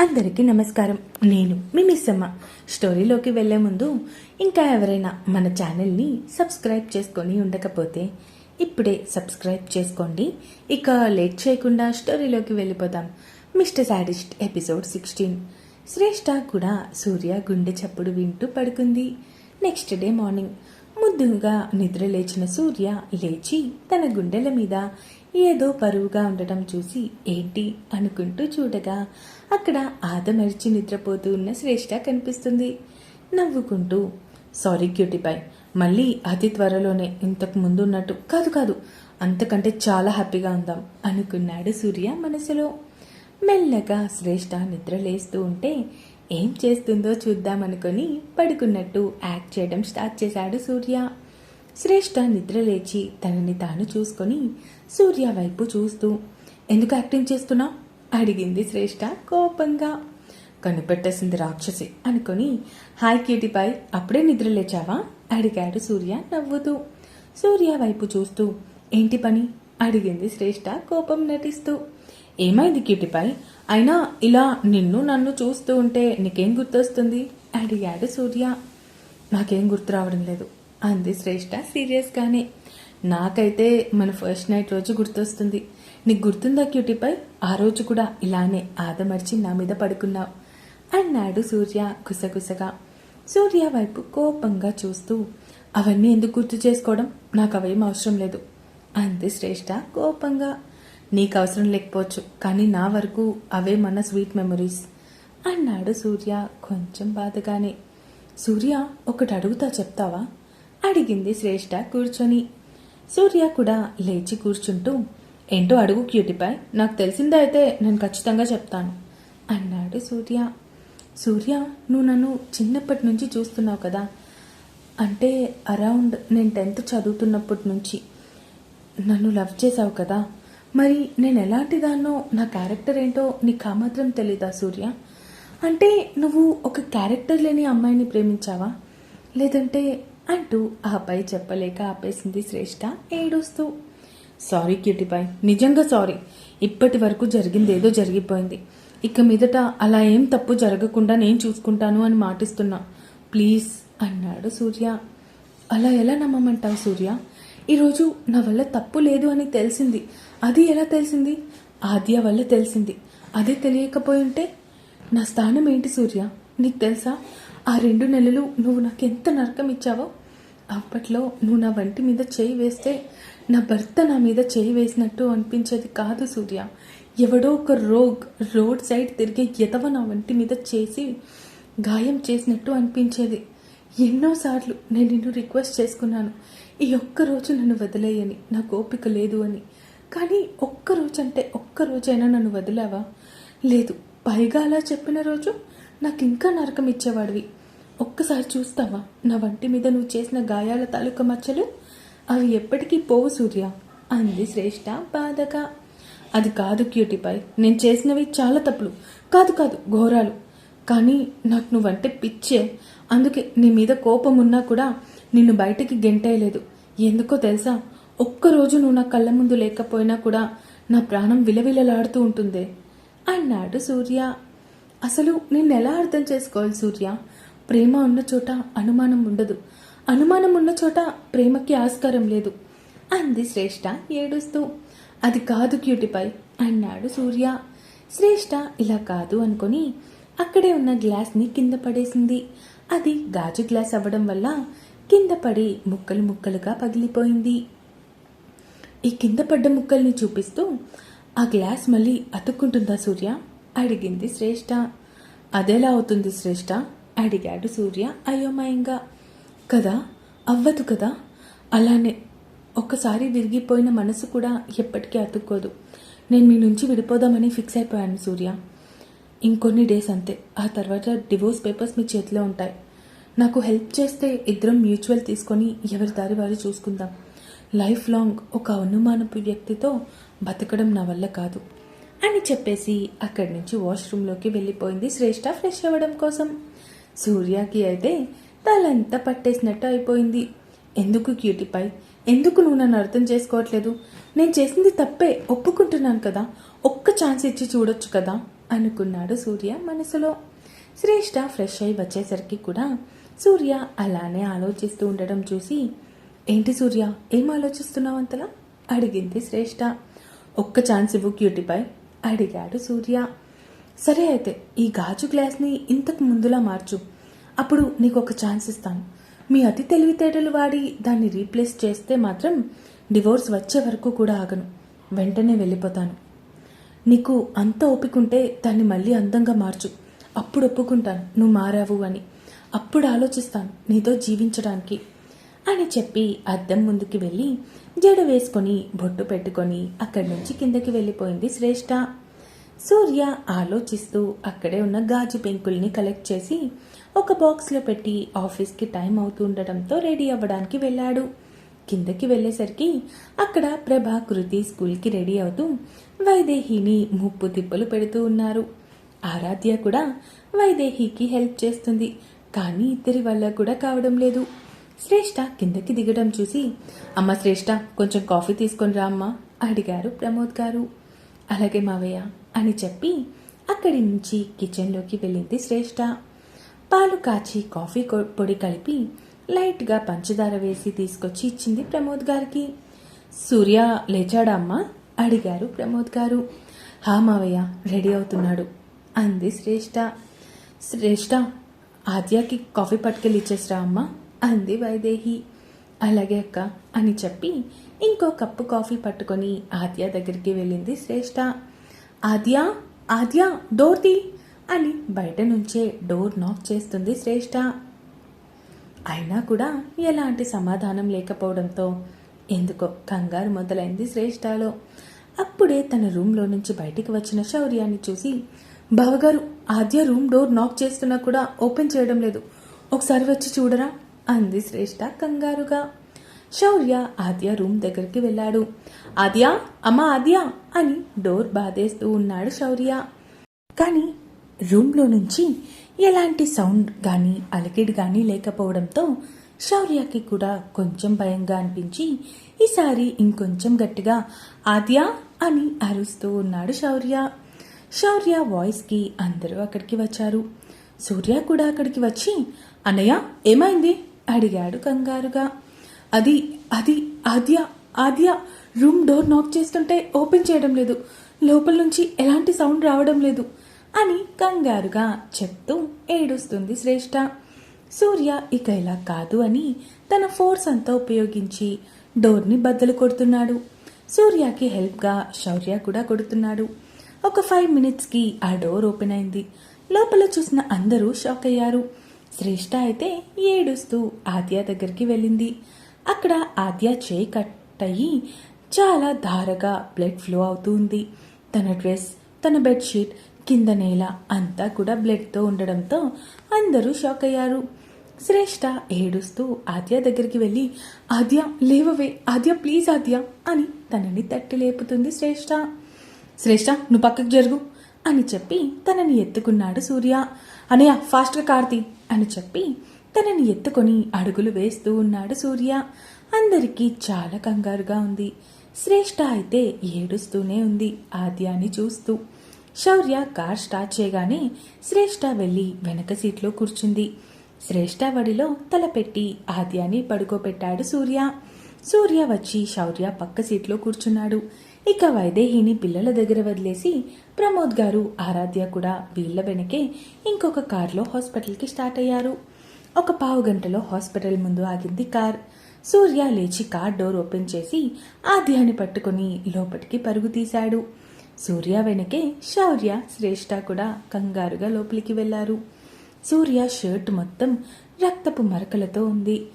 అందరికీ నమస్కారం. నేను మీ మిస్సమ్మ. స్టోరీలోకి వెళ్ళే ముందు ఇంకా ఎవరైనా మన ఛానల్ని సబ్స్క్రైబ్ చేసుకొని ఉండకపోతే ఇప్పుడే సబ్స్క్రైబ్ చేసుకోండి. ఇక లేట్ చేయకుండా స్టోరీలోకి వెళ్ళిపోదాం. Mr sadist episode sixteen. Shreshta కూడా సూర్య గుండె చప్పుడు వింటూ పడుకుంది. Next day morning. ముద్దుగా నిద్ర లేచిన సూర్య లేచి తన గుండెల మీద ఏదో బరువుగా ఉండటం చూసి ఏంటి అనుకుంటూ చూడగా అక్కడ ఆదమరిచి నిద్రపోతూ ఉన్న శ్రేష్ఠ కనిపిస్తుంది. నవ్వుకుంటూ సారీ క్యూటిపై మళ్ళీ అతి త్వరలోనే ఇంతకు ముందు ఉన్నట్టు కాదు కాదు అంతకంటే చాలా హ్యాపీగా ఉందాం అనుకున్నాడు సూర్య మనసులో. మెల్లగా శ్రేష్ఠ నిద్ర లేస్తూ ఉంటే ఏం చేస్తుందో చూద్దామనుకొని పడుకున్నట్టు యాక్ట్ చేయడం స్టార్ట్ చేశాడు సూర్య. శ్రేష్ఠ నిద్ర లేచి తనని తాను చూసుకొని సూర్య వైపు చూస్తూ ఎందుకు యాక్టింగ్ చేస్తున్నా అడిగింది శ్రేష్ఠ కోపంగా. కనిపెట్టేసింది రాక్షసి అనుకొని హాయ్ క్యూటిపై అప్పుడే నిద్ర లేచావా అడిగాడు సూర్య నవ్వుతూ. సూర్య వైపు చూస్తూ ఏంటి పని? అడిగింది శ్రేష్ఠ కోపం నటిస్తూ. ఏమైంది క్యూటిపై అయినా ఇలా నిన్ను నన్ను చూస్తూ ఉంటే నీకేం గుర్తొస్తుంది? అడిగాడు సూర్య. నాకేం గుర్తు రావడం లేదు. అంది శ్రేష్ఠ సీరియస్గానే నాకైతే మన ఫస్ట్ నైట్ రోజు గుర్తొస్తుంది. నీకు గుర్తుందా క్యూటీపై? ఆ రోజు కూడా ఇలానే ఆదమర్చి నా మీద పడుకున్నావు. అన్నాడు సూర్య గుసగుసగా. సూర్య వైపు కోపంగా చూస్తూ అవన్నీ ఎందుకు గుర్తు చేసుకోవడం? నాకు అవేం అవసరం లేదు. అంది శ్రేష్ఠ కోపంగా. నీకు అవసరం లేకపోవచ్చు కానీ నా వరకు అవే మన స్వీట్ మెమరీస్ అన్నాడు సూర్య కొంచెం బాధగానే. సూర్య ఒకటి అడుగుతా చెప్తావా? అడిగింది శ్రేష్ఠ కూర్చొని. సూర్య కూడా లేచి కూర్చుంటూ ఏంటో అడుగు క్యూటిపై నాకు తెలిసిందైతే అయితే నేను ఖచ్చితంగా చెప్తాను అన్నాడు సూర్య. సూర్య నువ్వు నన్ను చిన్నప్పటి నుంచి చూస్తున్నావు కదా. అంటే అరౌండ్ నేను టెన్త్ చదువుతున్నప్పటి నుంచి. నన్ను లవ్ చేసావు కదా. మరి నేను ఎలాంటి దాన్నో నా క్యారెక్టర్ ఏంటో నీకు ఆ మాత్రం తెలీదా సూర్య? అంటే నువ్వు ఒక క్యారెక్టర్ లేని అమ్మాయిని ప్రేమించావా? లేదంటే అంటూ ఆపై చెప్పలేక ఆపేసింది శ్రేష్ఠ ఏడుస్తూ. సారీ క్యూటిపై నిజంగా సారీ. ఇప్పటి వరకు జరిగిందేదో జరిగిపోయింది. ఇక మీదట అలా ఏం తప్పు జరగకుండా నేను చూసుకుంటాను అని మాటిస్తున్నా. ప్లీజ్ అన్నాడు సూర్య. అలా ఎలా నమ్మమంటావు సూర్య? ఈరోజు నా వల్ల తప్పు లేదు అని తెలిసింది. అది ఎలా తెలిసింది? ఆద్య వల్ల తెలిసింది. అదే తెలియకపోయి ఉంటే నా స్థానం ఏంటి సూర్య? నీకు తెలుసా? ఆ రెండు నెలలు నువ్వు నాకు ఎంత నరకం ఇచ్చావో అప్పట్లో నువ్వు నా వంటి మీద చేయి వేస్తే నా భర్త నా మీద చేయి వేసినట్టు అనిపించేది కాదు సూర్య. ఎవడో ఒక రోగ్ రోడ్ సైడ్ తిరిగే ఎదవ నా వంటి మీద చేసి గాయం చేసినట్టు అనిపించేది. ఎన్నోసార్లు నేను నిన్ను రిక్వెస్ట్ చేసుకున్నాను. ఈ ఒక్క రోజు నన్ను వదిలేయని నాకు ఓపిక లేదు అని. కానీ ఒక్క రోజు అంటే ఒక్క రోజైనా నన్ను వదిలావా? లేదు. పైగా అలా చెప్పిన రోజు నాకు ఇంకా నరకం ఇచ్చేవాడివి ఒక్కసారి చూస్తావా? నా వంటి మీద నువ్వు చేసిన గాయాల తాలూకా మచ్చలు? అవి ఎప్పటికీ పోవు సూర్య. అంది శ్రేష్ఠ బాధగా. అది కాదు క్యూటిపై నేను చేసినవి చాలా తప్పులు. కాదు కాదు ఘోరాలు. కానీ నాకు నువ్వంటే పిచ్చే. అందుకే నీ మీద కోపం ఉన్నా కూడా నిన్ను బయటికి గెంటేయలేదు. ఎందుకో తెలుసా? ఒక్కరోజు నువ్వు నా కళ్ళ ముందు లేకపోయినా కూడా నా ప్రాణం విలవిలలాడుతూ ఉంటుంది? అన్నాడు సూర్య. అసలు నిన్ను ఎలా అర్థం చేసుకోవాలి సూర్య? ప్రేమ ఉన్న చోట అనుమానం ఉండదు. అనుమానం ఉన్న చోట ప్రేమకి ఆస్కారం లేదు. అంది శ్రేష్ఠ ఏడుస్తూ. అది కాదు క్యూటిపై అన్నాడు సూర్య. శ్రేష్ఠ ఇలా కాదు అనుకొని అక్కడే ఉన్న గ్లాస్ని కింద పడేసింది. అది గాజు గ్లాస్ అవ్వడం వల్ల కింద పడి ముక్కలు ముక్కలుగా పగిలిపోయింది. ఈ కింద పడ్డ ముక్కల్ని చూపిస్తూ ఆ గ్లాస్ మళ్ళీ అతుక్కుంటుందా సూర్య? అడిగింది శ్రేష్ఠ అదెలా అవుతుంది శ్రేష్ఠ అడిగాడు సూర్య. అయోమయంగా కదా? అవ్వదు కదా? అలానే ఒక్కసారి విరిగిపోయిన మనసు కూడా ఎప్పటికీ అతుక్కోదు. నేను మీ నుంచి విడిపోదామని ఫిక్స్ అయిపోయాను సూర్య. ఇంకొన్ని డేస్ అంతే. ఆ తర్వాత డివోర్స్ పేపర్స్ మీ చేతిలో ఉంటాయి. నాకు హెల్ప్ చేస్తే ఇద్దరం మ్యూచువల్ తీసుకొని ఎవరి దారి వారు చూసుకుందాం. లైఫ్ లాంగ్ ఒక అనుమానపు వ్యక్తితో బతకడం నా వల్ల కాదు అని చెప్పేసి అక్కడి నుంచి వాష్రూమ్లోకి వెళ్ళిపోయింది శ్రేష్ఠ ఫ్రెష్ అవ్వడం కోసం. సూర్యకి అయితే తలంతా పట్టేసినట్టు అయిపోయింది. ఎందుకు క్యూటిపై? ఎందుకు నువ్వు నన్ను అర్థం చేసుకోవట్లేదు? నేను చేసింది తప్పే ఒప్పుకుంటున్నాను కదా. ఒక్క ఛాన్స్ ఇచ్చి చూడొచ్చు కదా అనుకున్నాడు సూర్య మనసులో. శ్రేష్ఠ ఫ్రెష్ అయి వచ్చేసరికి కూడా సూర్య అలానే ఆలోచిస్తూ ఉండడం చూసి ఏంటి సూర్య ఏం ఆలోచిస్తున్నావు అంతలా? అడిగింది శ్రేష్ఠ ఒక్క ఛాన్స్ ఇవ్వు క్యూటీపై అడిగాడు సూర్య. సరే అయితే ఈ గాజు గ్లాస్ని ఇంతకు ముందులా మార్చు. అప్పుడు నీకు ఒక ఛాన్స్ ఇస్తాను. మీ అతి తెలివితేటలు వాడి దాన్ని రీప్లేస్ చేస్తే మాత్రం డివోర్స్ వచ్చే వరకు కూడా ఆగను. వెంటనే వెళ్ళిపోతాను. నీకు అంత ఒప్పుకుంటే దాన్ని మళ్ళీ అందంగా మార్చు. అప్పుడు ఒప్పుకుంటాను. నువ్వు మారావు అని. అప్పుడు ఆలోచిస్తాను నీతో జీవించడానికి అని చెప్పి అద్దం ముందుకి వెళ్ళి జడ వేసుకొని బొట్టు పెట్టుకొని అక్కడి నుంచి కిందకి వెళ్ళిపోయింది శ్రేష్ఠ సూర్య ఆలోచిస్తూ అక్కడే ఉన్న గాజు పెంకుల్ని కలెక్ట్ చేసి ఒక బాక్స్లో పెట్టి ఆఫీస్కి టైం అవుతుండటంతో రెడీ అవ్వడానికి వెళ్ళాడు. కిందకి వెళ్ళేసరికి అక్కడ ప్రభా కృతి స్కూల్కి రెడీ అవుతూ వైదేహిని ముప్పు తిప్పలు పెడుతూ ఉన్నారు. ఆరాధ్య కూడా వైదేహికి హెల్ప్ చేస్తుంది కానీ ఇద్దరి వల్ల కూడా కావడం లేదు. శ్రేష్ఠ కిందకి దిగడం చూసి అమ్మ శ్రేష్ఠ కొంచెం కాఫీ తీసుకొని రా అమ్మా అడిగారు ప్రమోద్ గారు. అలాగే మావయ్య. అని చెప్పి అక్కడి నుంచి కిచెన్లోకి వెళ్ళింది శ్రేష్ఠ పాలు కాచి కాఫీ కొ- పొడి కలిపి లైట్గా పంచదార వేసి తీసుకొచ్చి ఇచ్చింది ప్రమోద్ గారికి. సూర్య లేచాడా అమ్మా? అడిగారు ప్రమోద్ గారు. హా మావయ్య రెడీ అవుతున్నాడు అంది శ్రేష్ఠ శ్రేష్ఠ ఆద్యాకి కాఫీ పట్టుకెళ్ళి ఇచ్చేసిరా అమ్మా? అంది వైదేహి. అలాగే అక్క అని చెప్పి ఇంకో కప్పు కాఫీ పట్టుకొని ఆద్య దగ్గరికి వెళ్ళింది శ్రేష్ఠ ఆద్యా ఆద్యా డోర్ తీ అని బయట నుంచే డోర్ నాక్ చేస్తుంది శ్రేష్ఠ అయినా కూడా ఎలాంటి సమాధానం లేకపోవడంతో ఎందుకో కంగారు మొదలైంది శ్రేష్ఠలో. అప్పుడే తన రూమ్లో నుంచి బయటికి వచ్చిన శౌర్యాన్ని చూసి బావగారు ఆద్య రూమ్ డోర్ నాక్ చేస్తున్నా కూడా ఓపెన్ చేయడం లేదు. ఒకసారి వచ్చి చూడరా? అంది శ్రేష్ఠ కంగారుగా. శౌర్య ఆద్య రూమ్ దగ్గరికి వెళ్ళాడు. ఆద్య అమ్మ ఆద్య అని డోర్ బాధేస్తూ ఉన్నాడు శౌర్య. కానీ రూమ్లో నుంచి ఎలాంటి సౌండ్ కానీ అలకిడి కానీ లేకపోవడంతో శౌర్యకి కూడా కొంచెం భయంగా అనిపించి ఈసారి ఇంకొంచెం గట్టిగా ఆద్య అని అరుస్తూ ఉన్నాడు శౌర్య. శౌర్య వాయిస్కి అందరూ అక్కడికి వచ్చారు. సూర్య కూడా అక్కడికి వచ్చి అన్నయ్య ఏమైంది? అడిగాడు కంగారుగా. అది అది ఆద్య ఆద్య రూమ్ డోర్ నాక్ చేస్తుంటే ఓపెన్ చేయడం లేదు. లోపల నుంచి ఎలాంటి సౌండ్ రావడం లేదు అని కంగారుగా చెప్తూ ఏడుస్తుంది శ్రేష్ఠ సూర్య ఇక ఇలా కాదు అని తన ఫోర్స్ అంతా ఉపయోగించి డోర్ని బద్దలు కొడుతున్నాడు. సూర్యకి హెల్ప్గా శౌర్య కూడా కొడుతున్నాడు. ఒక ఫైవ్ మినిట్స్కి ఆ డోర్ ఓపెన్ అయింది. లోపల చూసిన అందరూ షాక్ అయ్యారు. శ్రేష్ఠ అయితే ఏడుస్తూ ఆద్య దగ్గరికి వెళ్ళింది. అక్కడ ఆద్య చేయి కట్ అయ్యి చాలా ధారగా బ్లడ్ ఫ్లో అవుతుంది. తన డ్రెస్ తన బెడ్షీట్ కింద నేల అంతా కూడా బ్లడ్తో ఉండడంతో అందరూ షాక్ అయ్యారు. శ్రేష్ఠ ఏడుస్తూ ఆద్య దగ్గరికి వెళ్ళి ఆద్య లేవవే ఆద్య ప్లీజ్ ఆద్య అని తనని తట్టి లేపుతుంది శ్రేష్ఠ శ్రేష్ఠ నువ్వు పక్కకు జరుగు అని చెప్పి తనని ఎత్తుకున్నాడు సూర్య. అనయ్య ఫాస్ట్గా కార్తీ అని చెప్పి తనని ఎత్తుకొని అడుగులు వేస్తూ ఉన్నాడు సూర్య. అందరికీ చాలా కంగారుగా ఉంది. శ్రేష్ఠ అయితే ఏడుస్తూనే ఉంది ఆద్యాని చూస్తూ. శౌర్య కార్ స్టార్ట్ చేయగానే శ్రేష్ఠ వెళ్ళి వెనక సీట్లో కూర్చుంది. శ్రేష్ఠ వడిలో తలపెట్టి ఆద్యాన్ని ఆద్యాని పడుకోబెట్టాడు సూర్య. సూర్య వచ్చి శౌర్య పక్క సీట్లో కూర్చున్నాడు. ఇక వైదేహిని పిల్లల దగ్గర వదిలేసి ప్రమోద్ గారు ఆరాధ్య కూడా వీళ్ళ వెనకే ఇంకొక కారులో హాస్పిటల్కి స్టార్ట్ అయ్యారు. ఒక పావు గంటలో హాస్పిటల్ ముందు ఆగింది కార్. సూర్య లేచి కార్ డోర్ ఓపెన్ చేసి ఆద్యాన్ని పట్టుకుని లోపలికి పరుగు తీశాడు. సూర్య వెనకే శౌర్య శ్రేష్ఠ కూడా కంగారుగా లోపలికి వెళ్ళారు. సూర్య షర్ట్ మొత్తం రక్తపు మరకలతో ఉంది.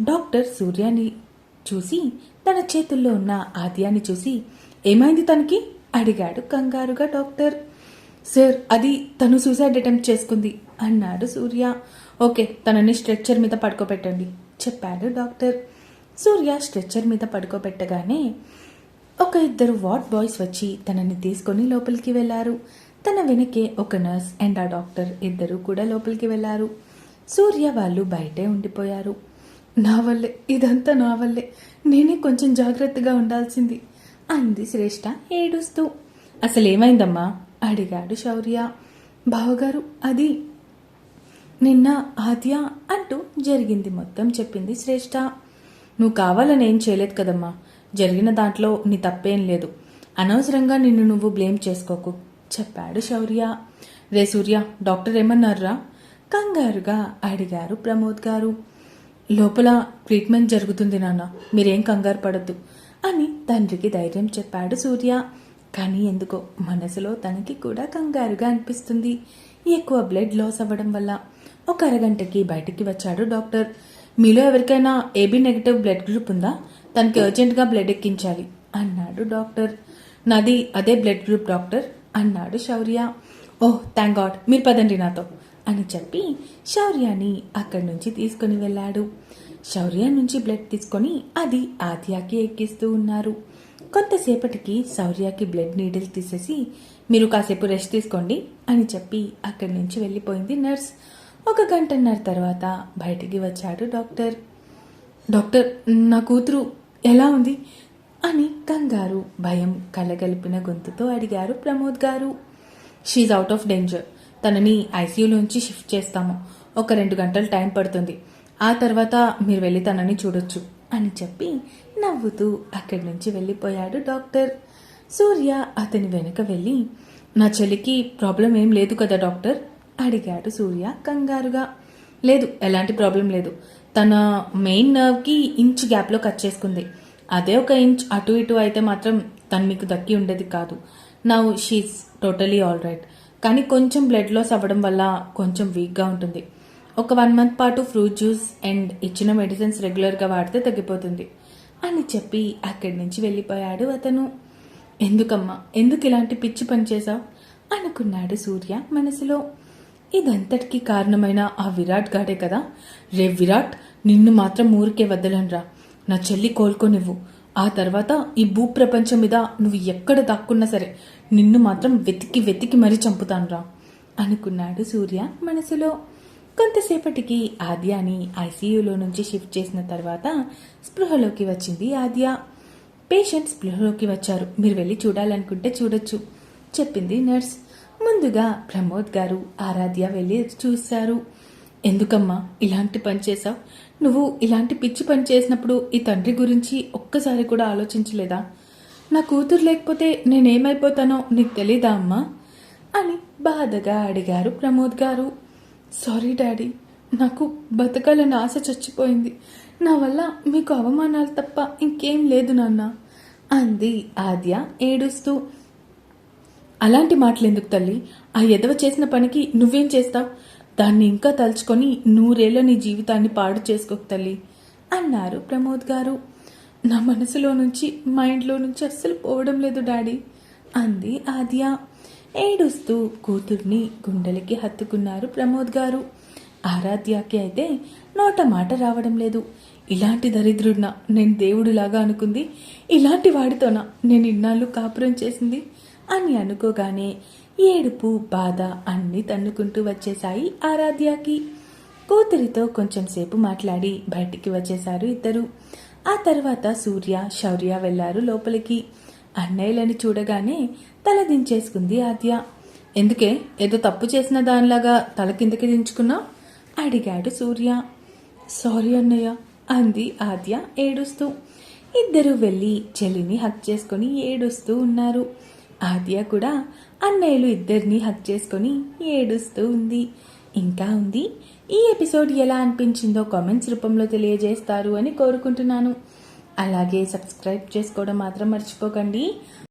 డాక్టర్ సూర్యాని చూసి తన చేతుల్లో ఉన్న ఆద్యాన్ని చూసి ఏమైంది తనకి? అడిగాడు కంగారుగా డాక్టర్. సార్ అది తను సూసైడ్ అటెంప్ట్ చేసుకుంది అన్నాడు సూర్య. ఓకే తనని స్ట్రెచ్చర్ మీద పడుకోబెట్టండి చెప్పాడు డాక్టర్. సూర్య స్ట్రెచ్చర్ మీద పడుకోబెట్టగానే ఒక ఇద్దరు వార్డ్ బాయ్స్ వచ్చి తనని తీసుకొని లోపలికి వెళ్ళారు. తన వెనకే ఒక నర్స్ అండ్ ఆ డాక్టర్ ఇద్దరు కూడా లోపలికి వెళ్ళారు. సూర్య వాళ్ళు బయటే ఉండిపోయారు. నా వల్లే ఇదంతా నా వల్లే నేనే కొంచెం జాగ్రత్తగా ఉండాల్సింది అంది శ్రేష్ఠ ఏడుస్తూ. అసలేమైందమ్మా? అడిగాడు శౌర్య. బావగారు అది నిన్న ఆద్య అంటూ జరిగింది మొత్తం చెప్పింది శ్రేష్ఠ నువ్వు కావాలని ఏం చేయలేదు కదమ్మా. జరిగిన దాంట్లో నీ తప్పేం లేదు. అనవసరంగా నిన్ను నువ్వు బ్లేమ్ చేసుకోకు. చెప్పాడు శౌర్య. రే సూర్య డాక్టర్ ఏమన్నారా కంగారుగా అడిగారు ప్రమోద్ గారు. లోపల ట్రీట్మెంట్ జరుగుతుంది నాన్న మీరేం కంగారు పడద్దు అని తండ్రికి ధైర్యం చెప్పాడు సూర్య. కానీ ఎందుకో మనసులో తనకి కూడా కంగారుగా అనిపిస్తుంది. ఎక్కువ బ్లడ్ లాస్ అవ్వడం వల్ల ఒక అరగంటకి బయటికి వచ్చాడు డాక్టర్. మీలో ఎవరికైనా ఏబీ నెగటివ్ బ్లడ్ గ్రూప్ ఉందా? తనకి అర్జెంటుగా బ్లడ్ ఎక్కించాలి అన్నాడు డాక్టర్. నాది అదే బ్లడ్ గ్రూప్ డాక్టర్ అన్నాడు శౌర్య. ఓహ్ థ్యాంక్ గాడ్ మీరు పదండి నాతో అని చెప్పి శౌర్యాని అక్కడి నుంచి తీసుకుని వెళ్ళాడు. శౌర్య నుంచి బ్లడ్ తీసుకొని అది ఆద్యాకి ఎక్కిస్తూ ఉన్నారు. కొంతసేపటికి శౌర్యకి బ్లడ్ నీడిల్ తీసేసి మీరు కాసేపు రెస్ట్ తీసుకోండి అని చెప్పి అక్కడి నుంచి వెళ్ళిపోయింది నర్స్. ఒక గంటన్నర తర్వాత బయటికి వచ్చాడు డాక్టర్. డాక్టర్ నా కూతురు ఎలా ఉంది? అని కంగారు భయం కలగలిపిన గొంతుతో అడిగారు ప్రమోద్ గారు. షీజ్ అవుట్ ఆఫ్ డేంజర్ తనని ఐసీయూలోంచి షిఫ్ట్ చేస్తాము. ఒక రెండు గంటలు టైం పడుతుంది. ఆ తర్వాత మీరు వెళ్ళి తనని చూడొచ్చు అని చెప్పి నవ్వుతూ అక్కడి నుంచి వెళ్ళిపోయాడు డాక్టర్. సూర్య అతని వెనుక వెళ్ళి నా చెల్లికి ప్రాబ్లం ఏం లేదు కదా డాక్టర్? అడిగాడు సూర్య కంగారుగా. లేదు ఎలాంటి ప్రాబ్లం లేదు. తన మెయిన్ నర్వ్కి ఇంచ్ గ్యాప్లో కట్ చేసుకుంది. అదే ఒక ఇంచ్ అటు ఇటు అయితే మాత్రం తను మీకు దక్కి ఉండేది కాదు. Now she's totally all right కానీ కొంచెం బ్లడ్ లాస్ అవ్వడం వల్ల కొంచెం వీక్గా ఉంటుంది. ఒక వన్ మంత్ పాటు ఫ్రూట్ జ్యూస్ అండ్ ఇచ్చిన మెడిసిన్స్ రెగ్యులర్గా వాడితే తగ్గిపోతుంది అని చెప్పి అక్కడి నుంచి వెళ్ళిపోయాడు అతను. ఎందుకమ్మా ఎందుకు ఇలాంటి పిచ్చి పని చేశావు? అనుకున్నాడు సూర్య మనసులో. ఇదంతటికీ కారణమైన ఆ విరాట్ గాడే కదా? రే విరాట్ నిన్ను మాత్రం ఊరికే వద్దలనరా నా చెల్లి కోలుకోనివ్వు. ఆ తర్వాత ఈ భూ ప్రపంచం మీద నువ్వు ఎక్కడ దాక్కున్నా సరే నిన్ను మాత్రం వెతికి వెతికి మరీ చంపుతానురా. అనుకున్నాడు సూర్య మనసులో. కొంతసేపటికి ఆద్యాని ఐసీయూలో నుంచి షిఫ్ట్ చేసిన తర్వాత స్పృహలోకి వచ్చింది ఆద్య. పేషెంట్ స్పృహలోకి వచ్చారు. మీరు వెళ్ళి చూడాలనుకుంటే చూడొచ్చు చెప్పింది నర్స్. ముందుగా ప్రమోద్ గారు ఆరాధ్య వెళ్ళి చూశారు. ఎందుకమ్మా ఇలాంటి పని చేసావు నువ్వు ఇలాంటి పిచ్చి పని చేసినప్పుడు ఈ తండ్రి గురించి ఒక్కసారి కూడా ఆలోచించలేదా? నా కూతురు లేకపోతే నేనేమైపోతానో నీకు తెలీదా అమ్మా? అని బాధగా అడిగారు ప్రమోద్ గారు. సారీ డాడీ నాకు బతకాలని ఆశ చచ్చిపోయింది. నా వల్ల మీకు అవమానాలు తప్ప ఇంకేం లేదు నాన్న అంది ఆద్య ఏడుస్తూ. అలాంటి మాటలు ఎందుకు తల్లి? ఆ ఎదవ చేసిన పనికి నువ్వేం చేస్తావు? దాన్ని ఇంకా తలుచుకొని నూరేళ్ళ నీ జీవితాన్ని పాడు చేసుకోకు తల్లి అన్నారు ప్రమోద్ గారు. నా మనసులో నుంచి మైండ్లో నుంచి అస్సలు పోవడం లేదు డాడీ అంది ఆద్య. ఏడుస్తూ కూతుర్ని గుండెలకి హత్తుకున్నారు ప్రమోద్ గారు. ఆరాధ్యకి అయితే నోట మాట రావడం లేదు. ఇలాంటి దరిద్రుడినా నేను దేవుడిలాగా అనుకుంది. ఇలాంటి వాడితోనా నేను ఇన్నాళ్ళు కాపురం చేసింది? అని అనుకోగానే ఏడుపు బాధ అన్నీ తన్నుకుంటూ వచ్చేశాయి ఆరాధ్యకి. కూతురితో కొంచెం సేపు మాట్లాడి బయటికి వచ్చేశారు ఇద్దరు. ఆ తర్వాత సూర్య శౌర్య వెళ్ళారు లోపలికి. అన్నయ్యలని చూడగానే తల దించేసుకుంది ఆద్య. ఎందుకే? ఏదో తప్పు చేసిన దానిలాగా తల కిందకి దించుకున్నా? అడిగాడు సూర్య. సారీ అన్నయ్య అంది ఆద్య ఏడుస్తూ. ఇద్దరు వెళ్ళి చెల్లిని హక్ చేసుకొని ఏడుస్తూ ఉన్నారు. ఆద్య కూడా అన్నయ్యలు ఇద్దరిని హక్ చేసుకొని ఏడుస్తూ ఉంది. ఇంకా ఉంది ఈ ఎపిసోడ్ ఎలా అనిపించిందో కామెంట్స్ రూపంలో తెలియజేస్తారు అని కోరుకుంటున్నాను. అలాగే సబ్స్క్రైబ్ చేసుకోవడం మాత్రం మర్చిపోకండి.